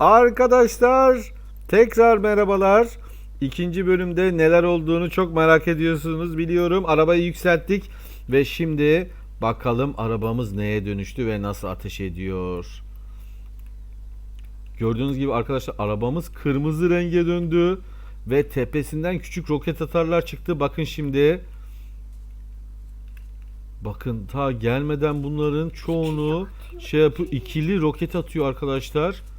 Arkadaşlar tekrar merhabalar. İkinci bölümde neler olduğunu çok merak ediyorsunuz biliyorum. Arabayı yükselttik ve şimdi bakalım arabamız neye dönüştü ve nasıl ateş ediyor. Gördüğünüz gibi arkadaşlar arabamız kırmızı renge döndü ve tepesinden küçük roket atarlar çıktı. Bakın şimdi. Bakın ta gelmeden bunların çoğunu şey yapıyor ikili roket atıyor arkadaşlar.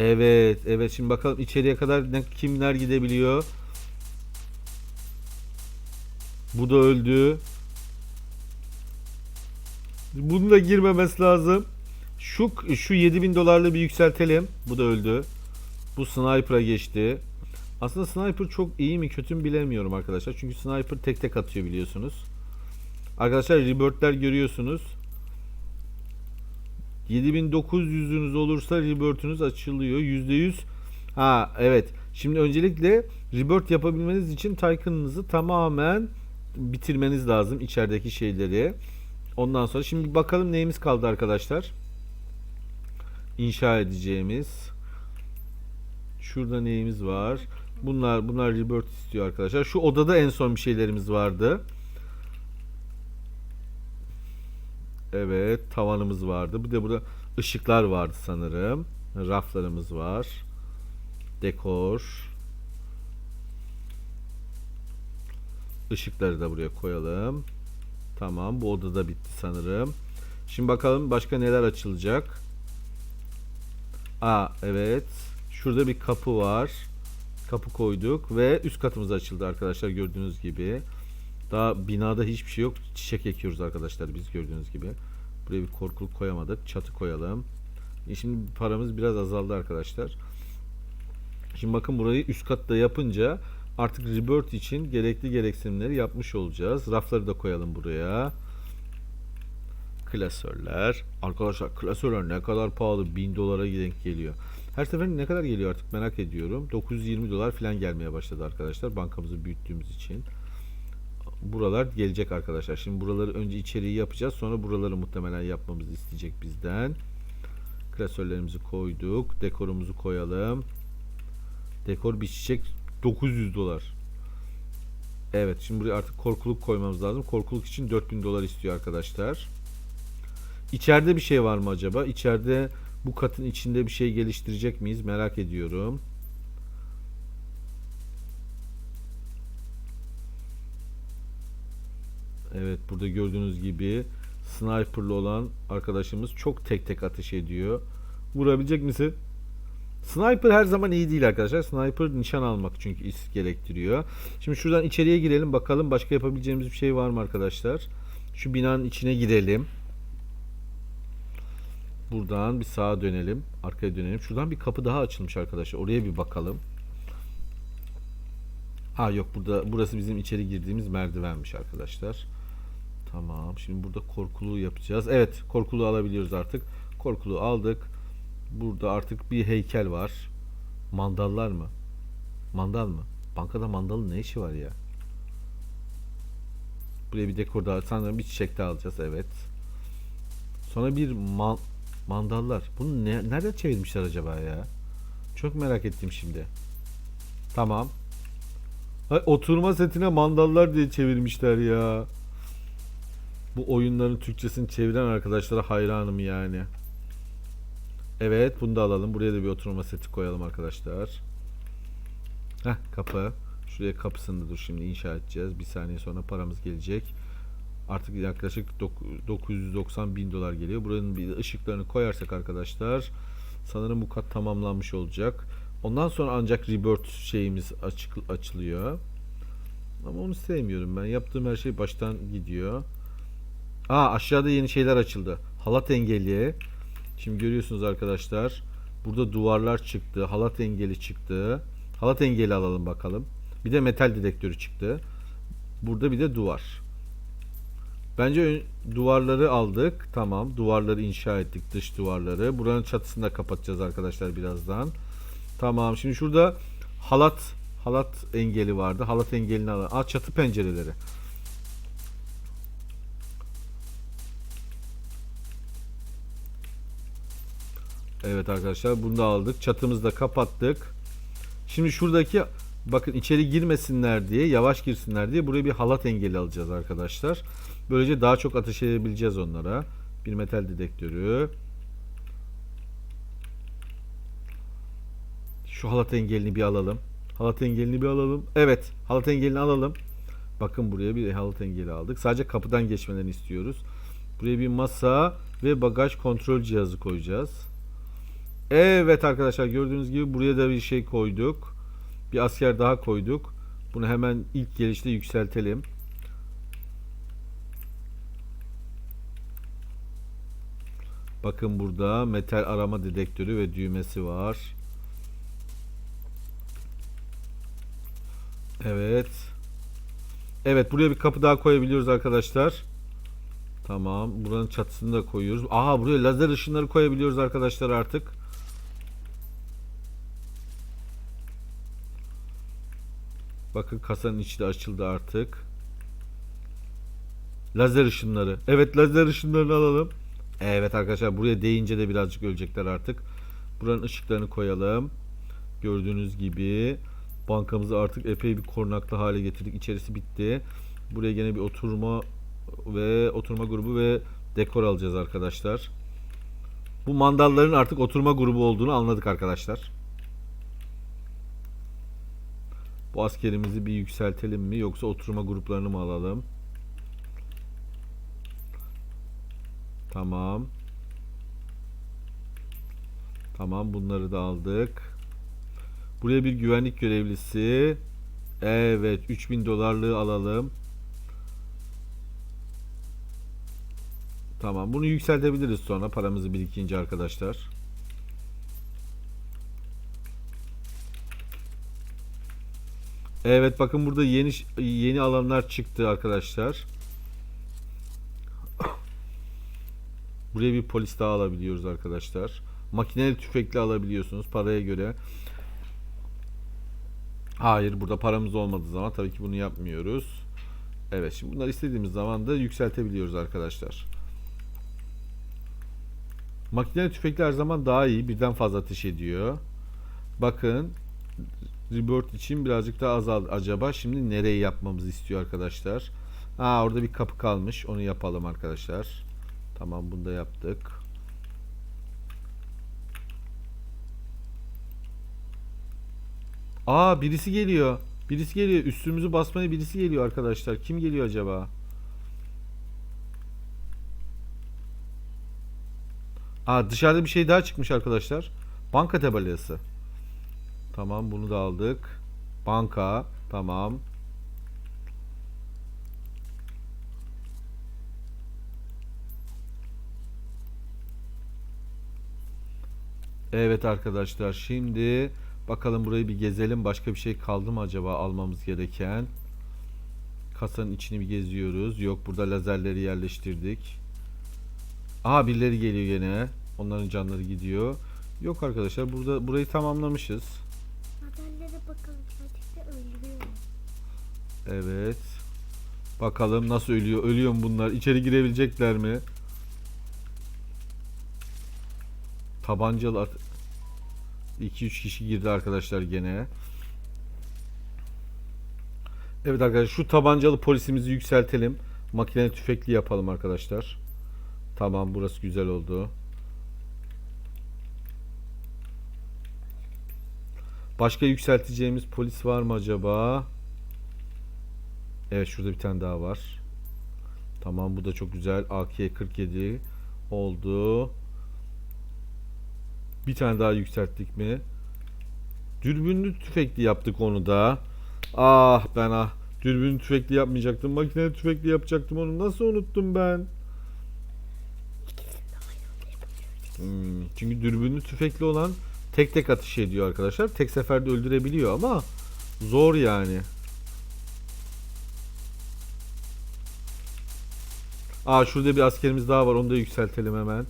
Evet, evet. Şimdi bakalım içeriye kadar kimler gidebiliyor. Bu da öldü. Bunun da girmemesi lazım. Şu şu 7000 dolarlı bir yükseltelim. Bu da öldü. Bu sniper'a geçti. Aslında sniper çok iyi mi kötü mü bilemiyorum arkadaşlar. Çünkü sniper tek tek atıyor biliyorsunuz. Arkadaşlar rebirth'ler görüyorsunuz. 7900'ünüz olursa rebirth'ünüz açılıyor. %100. Ha evet. Şimdi öncelikle rebirth yapabilmeniz için Tycoon'ınızı tamamen bitirmeniz lazım içerideki şeyleri. Ondan sonra şimdi bakalım neyimiz kaldı arkadaşlar. İnşa edeceğimiz. Şurada neyimiz var? Bunlar bunlar rebirth istiyor arkadaşlar. Şu odada en son bir şeylerimiz vardı. Evet, tavanımız vardı. Bir de burada ışıklar vardı sanırım. Raflarımız var. Dekor. Işıkları da buraya koyalım. Tamam, bu odada bitti sanırım. Şimdi bakalım başka neler açılacak. Aa, evet. Şurada bir kapı var. Kapı koyduk ve üst katımız açıldı arkadaşlar gördüğünüz gibi. Daha binada hiçbir şey yok. Çiçek ekiyoruz arkadaşlar biz gördüğünüz gibi. Buraya bir korkuluk koyamadık. Çatı koyalım. E şimdi paramız biraz azaldı arkadaşlar. Şimdi bakın burayı üst katta yapınca artık rebirth için gerekli gereksinimleri yapmış olacağız. Rafları da koyalım buraya. Klasörler. Arkadaşlar klasörler ne kadar pahalı? 1000 dolara denk geliyor. Her seferinde ne kadar geliyor artık merak ediyorum. 920 dolar falan gelmeye başladı arkadaşlar. Bankamızı büyüttüğümüz için buralar gelecek arkadaşlar. Şimdi buraları önce içeriği yapacağız. Sonra buraları muhtemelen yapmamızı isteyecek bizden. Klasörlerimizi koyduk. Dekorumuzu koyalım. Dekor bir çiçek 900 dolar. Evet şimdi buraya artık korkuluk koymamız lazım. Korkuluk için 4000 dolar istiyor arkadaşlar. İçeride bir şey var mı acaba? İçeride bu katın içinde bir şey geliştirecek miyiz? Merak ediyorum. Evet burada gördüğünüz gibi sniperlı olan arkadaşımız çok tek tek ateş ediyor. Vurabilecek misin? Sniper her zaman iyi değil arkadaşlar. Sniper nişan almak çünkü is gerektiriyor. Şimdi şuradan içeriye girelim bakalım başka yapabileceğimiz bir şey var mı arkadaşlar? Şu binanın içine girelim. Buradan bir sağa dönelim. Arkaya dönelim. Şuradan bir kapı daha açılmış arkadaşlar. Oraya bir bakalım. Ha yok burada burası bizim içeri girdiğimiz merdivenmiş arkadaşlar. Tamam. Şimdi burada korkuluğu yapacağız. Evet, korkuluğu alabiliyoruz artık. Korkuluğu aldık. Burada artık bir heykel var. Mandallar mı? Mandal mı? Bankada mandalın ne işi var ya? Buraya bir dekor daha. Sanırım bir çiçek daha alacağız. Evet. Sonra bir man mandallar. Bunu ne, nereden çevirmişler acaba ya? Çok merak ettim şimdi. Tamam. Ay, oturma setine mandallar diye çevirmişler ya. Bu oyunların Türkçesini çeviren arkadaşlara hayranım yani. Evet bunu da alalım. Buraya da bir oturma seti koyalım arkadaşlar. Heh kapı. Şuraya kapısını dur şimdi inşa edeceğiz. Bir saniye sonra paramız gelecek. Artık yaklaşık dok- 990 bin dolar geliyor. Buranın bir ışıklarını koyarsak arkadaşlar sanırım bu kat tamamlanmış olacak. Ondan sonra ancak rebirth şeyimiz açık açılıyor. Ama onu sevmiyorum ben. Yaptığım her şey baştan gidiyor. Aa aşağıda yeni şeyler açıldı. Halat engeli. Şimdi görüyorsunuz arkadaşlar. Burada duvarlar çıktı. Halat engeli çıktı. Halat engeli alalım bakalım. Bir de metal dedektörü çıktı. Burada bir de duvar. Bence duvarları aldık. Tamam. Duvarları inşa ettik. Dış duvarları. Buranın çatısını da kapatacağız arkadaşlar birazdan. Tamam. Şimdi şurada halat halat engeli vardı. Halat engelini alalım. Aa çatı pencereleri. Evet arkadaşlar bunu da aldık. Çatımızı da kapattık. Şimdi şuradaki bakın içeri girmesinler diye yavaş girsinler diye buraya bir halat engeli alacağız arkadaşlar. Böylece daha çok ateş edebileceğiz onlara. Bir metal dedektörü. Şu halat engelini bir alalım. Halat engelini bir alalım. Evet halat engelini alalım. Bakın buraya bir halat engeli aldık. Sadece kapıdan geçmelerini istiyoruz. Buraya bir masa ve bagaj kontrol cihazı koyacağız. Evet arkadaşlar gördüğünüz gibi buraya da bir şey koyduk. Bir asker daha koyduk. Bunu hemen ilk gelişte yükseltelim. Bakın burada metal arama dedektörü ve düğmesi var. Evet. Evet buraya bir kapı daha koyabiliyoruz arkadaşlar. Tamam. Buranın çatısını da koyuyoruz. Aha buraya lazer ışınları koyabiliyoruz arkadaşlar artık. Bakın kasanın içi de açıldı artık. Lazer ışınları. Evet lazer ışınlarını alalım. Evet arkadaşlar buraya değince de birazcık ölecekler artık. Buranın ışıklarını koyalım. Gördüğünüz gibi bankamızı artık epey bir korunaklı hale getirdik. İçerisi bitti. Buraya gene bir oturma ve oturma grubu ve dekor alacağız arkadaşlar. Bu mandalların artık oturma grubu olduğunu anladık arkadaşlar. Bu askerimizi bir yükseltelim mi yoksa oturma gruplarını mı alalım? Tamam. Tamam bunları da aldık. Buraya bir güvenlik görevlisi. Evet 3000 dolarlığı alalım. Tamam bunu yükseltebiliriz sonra paramızı birikince arkadaşlar. Evet bakın burada yeni yeni alanlar çıktı arkadaşlar. Buraya bir polis daha alabiliyoruz arkadaşlar. Makineli tüfekli alabiliyorsunuz paraya göre. Hayır burada paramız olmadığı zaman tabii ki bunu yapmıyoruz. Evet şimdi bunları istediğimiz zaman da yükseltebiliyoruz arkadaşlar. Makineli tüfekli her zaman daha iyi. Birden fazla ateş ediyor. Bakın Rebirth için birazcık daha azaldı. Acaba şimdi nereye yapmamızı istiyor arkadaşlar? Ha orada bir kapı kalmış. Onu yapalım arkadaşlar. Tamam bunu da yaptık. Aa birisi geliyor. Birisi geliyor. Üstümüzü basmaya birisi geliyor arkadaşlar. Kim geliyor acaba? Aa dışarıda bir şey daha çıkmış arkadaşlar. Banka tabelası. Tamam bunu da aldık. Banka. Tamam. Evet arkadaşlar şimdi bakalım burayı bir gezelim. Başka bir şey kaldı mı acaba almamız gereken? Kasanın içini bir geziyoruz. Yok burada lazerleri yerleştirdik. Aha birileri geliyor gene. Onların canları gidiyor. Yok arkadaşlar burada burayı tamamlamışız. Evet. Bakalım nasıl ölüyor. Ölüyor mu bunlar? İçeri girebilecekler mi? Tabancalı 2-3 kişi girdi arkadaşlar gene. Evet arkadaşlar şu tabancalı polisimizi yükseltelim. Makineli tüfekli yapalım arkadaşlar. Tamam burası güzel oldu. Başka yükselteceğimiz polis var mı acaba? Evet şurada bir tane daha var. Tamam bu da çok güzel. AK-47 oldu. Bir tane daha yükselttik mi? Dürbünlü tüfekli yaptık onu da. Ah ben ah. Dürbünlü tüfekli yapmayacaktım. Makineli tüfekli yapacaktım onu. Nasıl unuttum ben? Hmm, çünkü dürbünlü tüfekli olan tek tek atış ediyor arkadaşlar. Tek seferde öldürebiliyor ama zor yani. Aa şurada bir askerimiz daha var. Onu da yükseltelim hemen.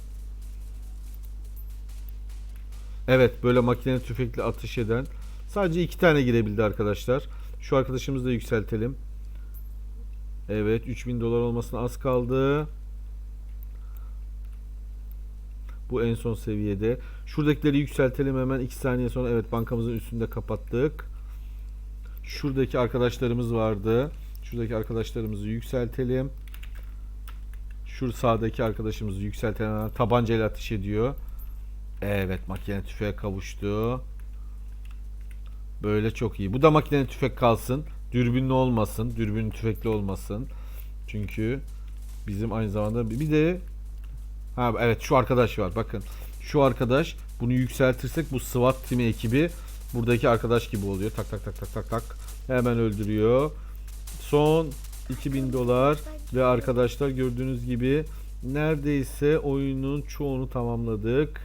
Evet böyle makineli tüfekli atış eden. Sadece iki tane girebildi arkadaşlar. Şu arkadaşımızı da yükseltelim. Evet 3000 dolar olmasına az kaldı. Bu en son seviyede. Şuradakileri yükseltelim hemen 2 saniye sonra. Evet bankamızın üstünde kapattık. Şuradaki arkadaşlarımız vardı. Şuradaki arkadaşlarımızı yükseltelim. Şu sağdaki arkadaşımızı yükseltelim. Tabancayla ateş ediyor. Evet makine tüfeğe kavuştu. Böyle çok iyi. Bu da makine tüfek kalsın. Dürbünlü olmasın. Dürbün tüfekli olmasın. Çünkü bizim aynı zamanda bir de ha evet şu arkadaş var. Bakın şu arkadaş bunu yükseltirsek bu SWAT timi ekibi buradaki arkadaş gibi oluyor. Tak tak tak tak tak tak. Hemen öldürüyor. Son 2000 dolar ve arkadaşlar gördüğünüz gibi neredeyse oyunun çoğunu tamamladık.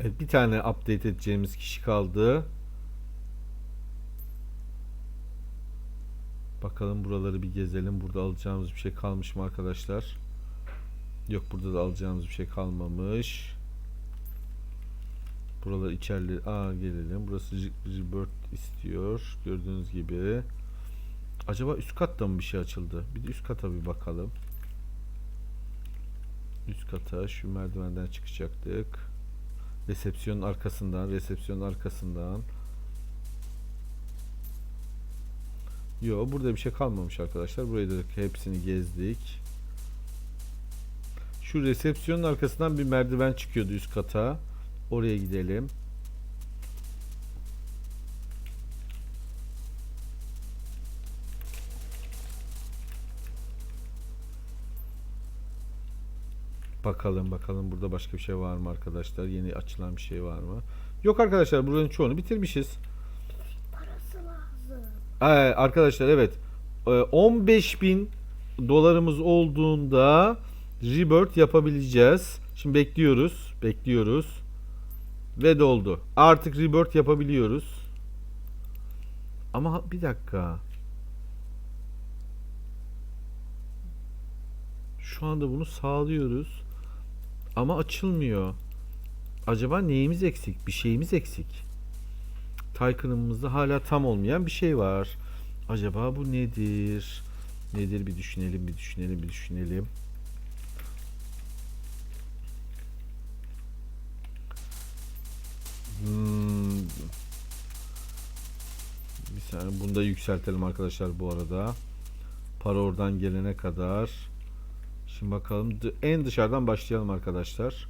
Evet, bir tane update edeceğimiz kişi kaldı. Bakalım buraları bir gezelim. Burada alacağımız bir şey kalmış mı arkadaşlar? Yok burada da alacağımız bir şey kalmamış. Buralar içeride. Aa gelelim. Burası Re- Rebirth istiyor. Gördüğünüz gibi. Acaba üst katta mı bir şey açıldı? Bir de üst kata bir bakalım. Üst kata şu merdivenden çıkacaktık. Resepsiyonun arkasından, resepsiyonun arkasından. Yo burada bir şey kalmamış arkadaşlar. Burayı da hepsini gezdik. Şu resepsiyonun arkasından bir merdiven çıkıyordu üst kata. Oraya gidelim. Bakalım bakalım burada başka bir şey var mı arkadaşlar? Yeni açılan bir şey var mı? Yok arkadaşlar buranın çoğunu bitirmişiz. Ee, arkadaşlar evet. Ee, 15.000 dolarımız olduğunda Rebirth yapabileceğiz. Şimdi bekliyoruz. Bekliyoruz. Ve doldu. Artık Rebirth yapabiliyoruz. Ama bir dakika. Şu anda bunu sağlıyoruz. Ama açılmıyor. Acaba neyimiz eksik? Bir şeyimiz eksik. Tycoon'ımızda hala tam olmayan bir şey var. Acaba bu nedir? Nedir bir düşünelim, bir düşünelim, bir düşünelim. Hmm. Bir saniye bunu da yükseltelim arkadaşlar bu arada. Para oradan gelene kadar. Şimdi bakalım en dışarıdan başlayalım arkadaşlar.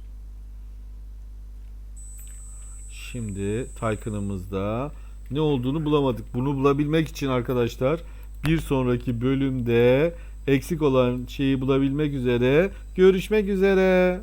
Şimdi Tycoon'ımızda ne olduğunu bulamadık. Bunu bulabilmek için arkadaşlar bir sonraki bölümde eksik olan şeyi bulabilmek üzere görüşmek üzere.